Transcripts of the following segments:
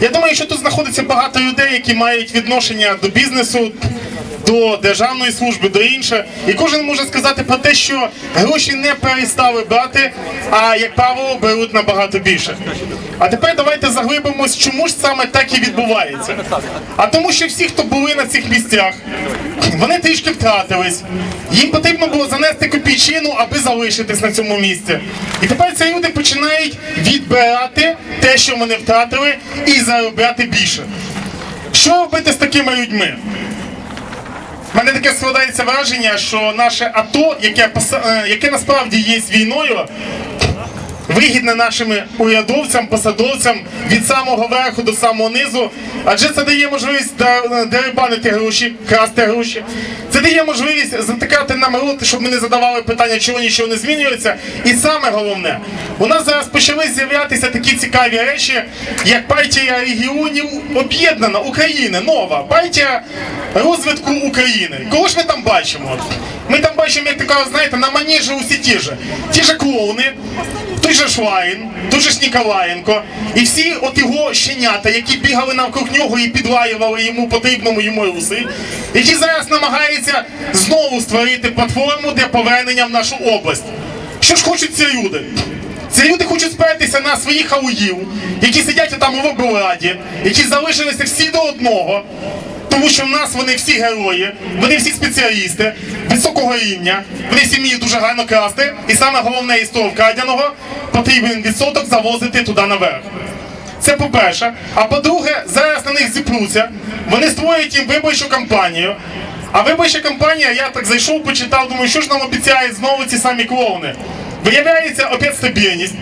Я думаю, що тут знаходиться багато людей, які мають відношення до бізнесу, до державної служби, до іншого. І кожен може сказати про те, що гроші не перестали брати, а як правило беруть набагато більше. А тепер давайте заглибимось, чому ж саме так і відбувається. А тому, що всі, хто були на цих місцях, вони трішки втратились. Їм потрібно було занести копійчину, аби залишитись на цьому місці. І тепер ці люди починають відбирати те, що вони втратили, і заробляти більше. Що робити з такими людьми? У мене таке складається враження, що наше АТО, яке, е, яке насправді є війною, вигідне нашим урядовцям, посадовцям від самого верху до самого низу, адже це дає можливість дерибанити гроші, красти гроші. Це дає можливість затикати нам рот, щоб ми не задавали питання, чого нічого не змінюється. І саме головне, у нас зараз почали з'являтися такі цікаві речі, як партія регіонів об'єднана України, нова партія розвитку України. Кого ж ми там бачимо? Ми там бачимо, як така, знаєте, на маніжі усі ті ж. Ті ж клоуни, той же Швайн, той же ж Ніколаєнко, і всі от його щенята, які бігали навкруг нього і підлаювали йому потрібному йому руси, які зараз намагаються знову створити платформу для повернення в нашу область. Що ж хочуть ці люди? Ці люди хочуть спертися на своїх халуїв, які сидять там у облраді, які залишилися всі до одного. Тому що в нас вони всі герої, вони всі спеціалісти високого рівня, вони всі вміють дуже гарно красти, і саме головне із того вкраденого потрібен відсоток завозити туди наверх. Це по-перше. А по-друге, зараз на них зіпруться, вони створюють їм виборчу кампанію. А виборча кампанія, я так зайшов, почитав, думаю, що ж нам обіцяють знову ці самі клоуни. Виявляється опять стабільність,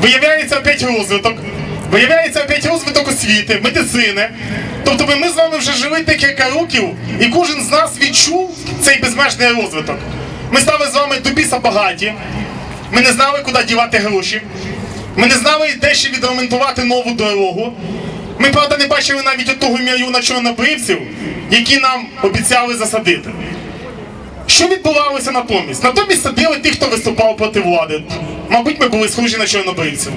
виявляється опять розвиток, виявляється опять розвиток освіти, медицини. Тобто ми з вами вже жили декілька років, і кожен з нас відчув цей безмежний розвиток. Ми стали з вами до багаті, ми не знали, куди дівати гроші. Ми не знали, де ще відремонтувати нову дорогу. Ми, правда, не бачили навіть того мільйона чорнобривців, які нам обіцяли засадити. Що відбувалося натомість? Натомість садили тих, хто виступав проти влади. Мабуть, ми були схожі на чорнобривців.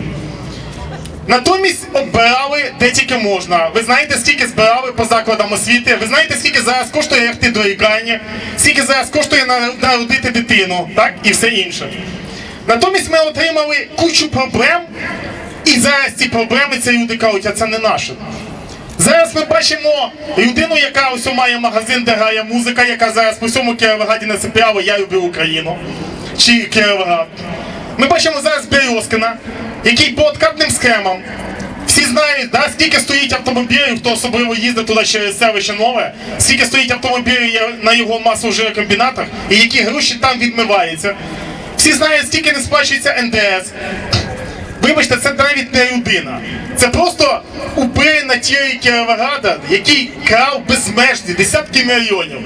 Натомість обирали де тільки можна. Ви знаєте, скільки збирали по закладам освіти? Ви знаєте, скільки зараз коштує йти до лікарні, скільки зараз коштує народити дитину, так? І все інше. Натомість ми отримали кучу проблем, і зараз ці проблеми ці люди кажуть, а це не наше. Зараз ми бачимо людину, яка ось має магазин, де грає музика, яка зараз по всьому Кіровограді несе право Я люблю Україну чи Кіровоград. Ми бачимо зараз Березкина, який по откатним схемам. Всі знають, да, скільки стоїть автомобілів, хто особливо їздить туди через селище нове, скільки стоїть автомобілів на його масовжирокомбінатах і які гроші там відмиваються. Всі знають, скільки не сплачується НДС. Вибачте, це навіть не людина. Це просто упир на тілі Кіровограда, який крав безмежні десятки мільйонів.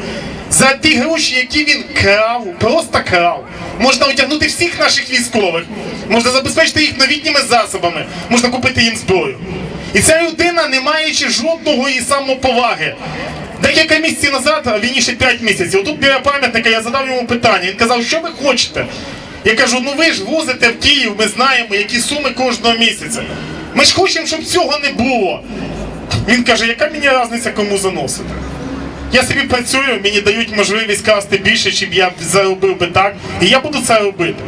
За ті гроші, які він крав, просто крав. Можна одягнути всіх наших військових, можна забезпечити їх новітніми засобами, можна купити їм зброю. І ця людина, не маючи жодного і самоповаги, Декілька місяців назад, вірніше 5 місяців, тут біля пам'ятника я задав йому питання. Він казав, що ви хочете? Я кажу, ну ви ж возите в Київ, ми знаємо, які суми кожного місяця. Ми ж хочемо, щоб цього не було. Він каже, яка мені різниця кому заносити? Я собі працюю, мені дають можливість красти більше, чим я заробив би так, і я буду це робити.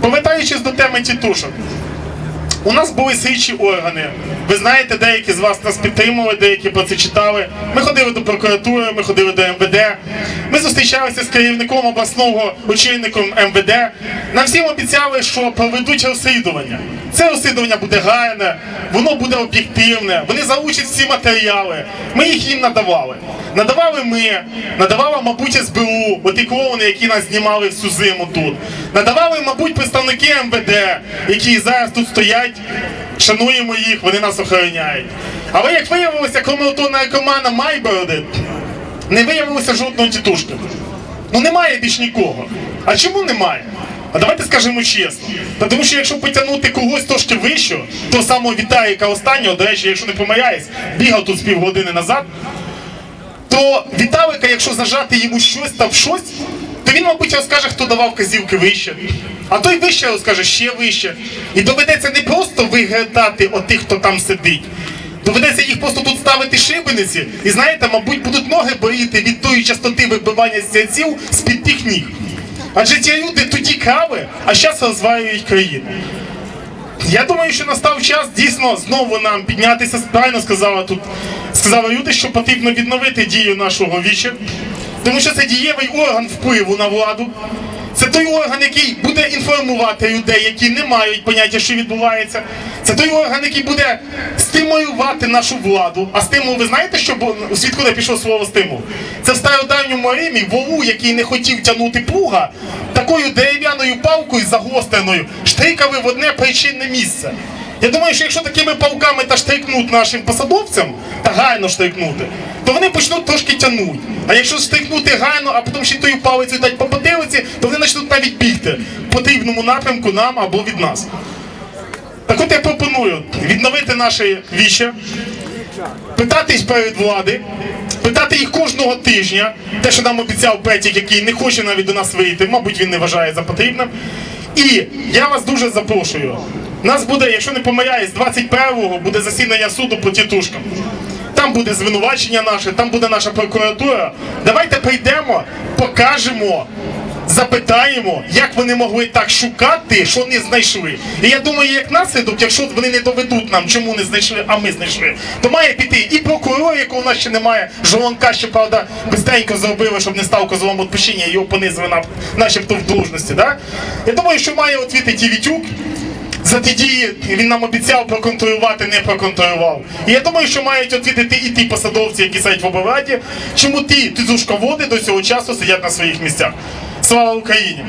Повертаючись до теми тітушок. У нас були слідчі органи. Ви знаєте, деякі з вас нас підтримували, деякі про це читали. Ми ходили до прокуратури, ми ходили до МВД. Ми зустрічалися з керівником обласного очільником МВД. Нам всім обіцяли, що проведуть розслідування. Це розслідування буде гарне, воно буде об'єктивне. Вони залучать всі матеріали. Ми їх їм надавали. Надавали ми, надавала, мабуть, СБУ, оті клоуни, які нас знімали всю зиму тут. Надавали, мабуть, представники МВД, які зараз тут стоять. Шануємо їх, вони нас охороняють. Але як виявилося, крім того наркомана Майбороди, не виявилося жодного тітушки. Ну немає більш нікого. А чому немає? А давайте скажемо чесно. Та тому що якщо потягнути когось трошки вище, того самого Віталіка останнього, до речі, якщо не помиляюсь, бігав тут з півгодини назад, то Віталика, якщо зажати йому щось та в щось, то він, мабуть, розкаже, хто давав казівки вище. А той вище розкаже ще вище. І доведеться не просто вигадати отих, хто там сидить. Доведеться їх просто тут ставити шибениці, і знаєте, мабуть, будуть ноги боліти від тої частоти вибивання стільців з-під тих ніг. Адже ті люди тоді крали, а зараз розвалюють країну. Я думаю, що настав час дійсно знову нам піднятися. Правильно сказала тут сказали люди, що потрібно відновити дію нашого віча, тому що це дієвий орган впливу на владу. Це той орган, який буде інформувати людей, які не мають поняття, що відбувається. Це той орган, який буде стимулювати нашу владу. А стимул, ви знаєте, що звідкуди пішло слово стимул? Це в стародавньому Римі вову, який не хотів тягнути плуга, такою дерев'яною палкою загостреною штрикали в одне причинне місце. Я думаю, що якщо такими палками та штрикнуть нашим посадовцям, та гайно штрикнути, то вони почнуть трошки тягнути. А якщо штрикнути гайно, а потім ще тою палицею дати по потилиці, то вони почнуть навіть бігти в потрібному напрямку нам або від нас. Так от я пропоную відновити наше віще, питатись перед влади, питати їх кожного тижня, те, що нам обіцяв Петік, який не хоче навіть до нас вийти, мабуть, він не вважає за потрібним. І я вас дуже запрошую. Нас буде, якщо не помиляюсь, 21-го буде засідання суду по тітушкам. Там буде звинувачення наше, там буде наша прокуратура. Давайте прийдемо, покажемо, запитаємо, як вони могли так шукати, що не знайшли. І я думаю, як наслідок, якщо вони не доведуть нам, чому не знайшли, а ми знайшли, то має піти і прокурор, якого в нас ще немає, Жолонка ще, правда, бистренько зробили, щоб не став козлом відпущення, його понизили на, начебто в должності. Да? Я думаю, що має відповідати Вітюк. За ті дії він нам обіцяв проконтролювати, не проконтролював. І я думаю, що мають відвідати і ті посадовці, які сидять в облраді, чому ті тизушководи до цього часу сидять на своїх місцях. Слава Україні!